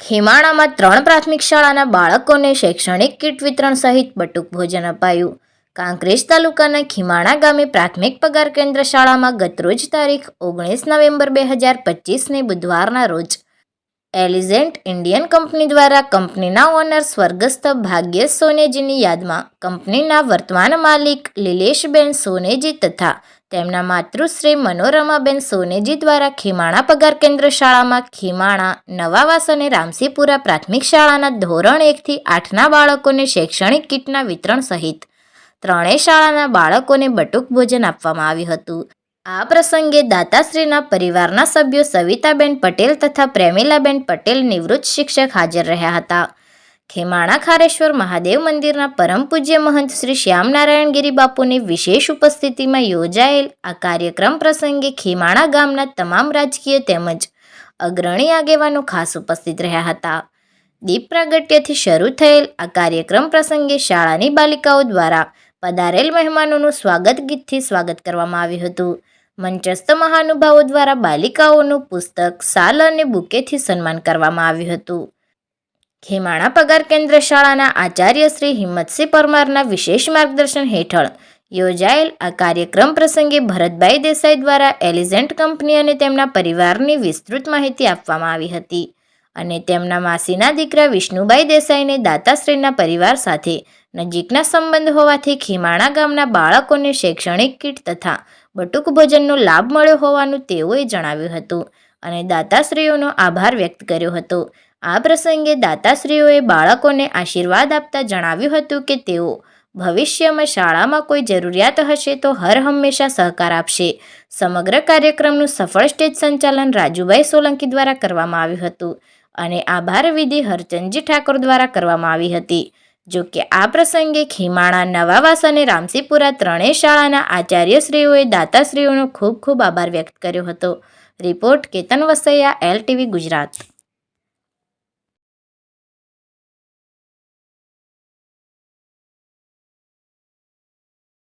ખીમાણામાં ત્રણ પ્રાથમિક શાળાના બાળકોને શૈક્ષણિક કીટ વિતરણ સહિત બટુક ભોજન અપાયું. કાંકરેજ તાલુકાના ખીમાણા ગામે પ્રાથમિક પગાર કેન્દ્ર શાળામાં ગતરોજ તારીખ ઓગણીસ નવેમ્બર બે હજાર પચીસને બુધવારના રોજ એલિઝેન્ટ ઇન્ડિયન કંપની દ્વારા કંપનીના ઓનર સ્વર્ગસ્થ ભાગ્યેશ સોનેજીની યાદમાં કંપનીના વર્તમાન માલિક લીલેશબેન સોનેજી તથા તેમના માતૃશ્રી મનોરમાબેન સોનેજી દ્વારા ખીમાણા પગાર કેન્દ્ર શાળામાં ખીમાણા, નવાવાસ અને રામસીપુરા પ્રાથમિક શાળાના ધોરણ એકથી આઠના બાળકોને શૈક્ષણિક કીટના વિતરણ સહિત ત્રણેય શાળાના બાળકોને બટુક ભોજન આપવામાં આવ્યું હતું. આ પ્રસંગે દાતાશ્રીના પરિવારના સભ્યો સવિતાબેન પટેલ તથા પ્રેમિલાબેન પટેલ નિવૃત્ત શિક્ષક હાજર રહ્યા હતા. ખેમાણા ખારેશ્વર મહાદેવ મંદિરના પરમ પૂજ્ય મહંત શ્રી શ્યામનારાયણ ગિરી બાપુની વિશેષ ઉપસ્થિતિમાં યોજાયેલ આ કાર્યક્રમ પ્રસંગે ખેમાણા ગામના તમામ રાજકીય તેમજ અગ્રણી આગેવાનો ખાસ ઉપસ્થિત રહ્યા હતા. દીપ પ્રાગટ્યથી શરૂ થયેલ આ કાર્યક્રમ પ્રસંગે શાળાની બાલિકાઓ દ્વારા પધારેલ મહેમાનોનું સ્વાગત ગીતથી સ્વાગત કરવામાં આવ્યું હતું. મંચસ્થ મહાનુભાવો દ્વારા બાલિકાઓનું પુસ્તક, સાલ અને બુકેથી સન્માન કરવામાં આવ્યું હતું. ખેમાણા પગાર કેન્દ્ર શાળાના આચાર્ય શ્રી હિંમતસિંહ પરમારના વિશેષ માર્ગદર્શન હેઠળ યોજાયેલ આ કાર્યક્રમ પ્રસંગે ભરતભાઈ દેસાઈ દ્વારા એલિઝન્ટ કંપની અને તેમના પરિવારની વિસ્તૃત માહિતી આપવામાં આવી હતી. અને તેમના માસીના દીકરા વિષ્ણુભાઈ દેસાઈને દાતાશ્રીના પરિવાર સાથે નજીકના સંબંધ હોવાથી ખીમાણા ગામના બાળકોને શૈક્ષણિક કીટ તથા બટુક ભોજનનો લાભ મળ્યો હોવાનું તેઓએ જણાવ્યું હતું અને દાતાશ્રીઓનો આભાર વ્યક્ત કર્યો હતો. આ પ્રસંગે દાતાશ્રીઓએ બાળકોને આશીર્વાદ આપતા જણાવ્યું હતું કે તેઓ ભવિષ્યમાં શાળામાં કોઈ જરૂરિયાત હશે તો હર હંમેશા સહકાર આપશે. સમગ્ર કાર્યક્રમનું સફળ સ્ટેજ સંચાલન રાજુભાઈ સોલંકી દ્વારા કરવામાં આવ્યું હતું. અને આભાર વિધિ હરચંદજી ઠાકોર દ્વારા કરવામાં આવી હતી. જો કે આ પ્રસંગે ખીમાણા, નવાવાસ અને રામસીપુરા ત્રણેય શાળાના આચાર્યશ્રીઓએ દાતાશ્રીઓનો ખૂબ ખૂબ આભાર વ્યક્ત કર્યો હતો. Report Ketan Vasaiya, L TV Gujarat.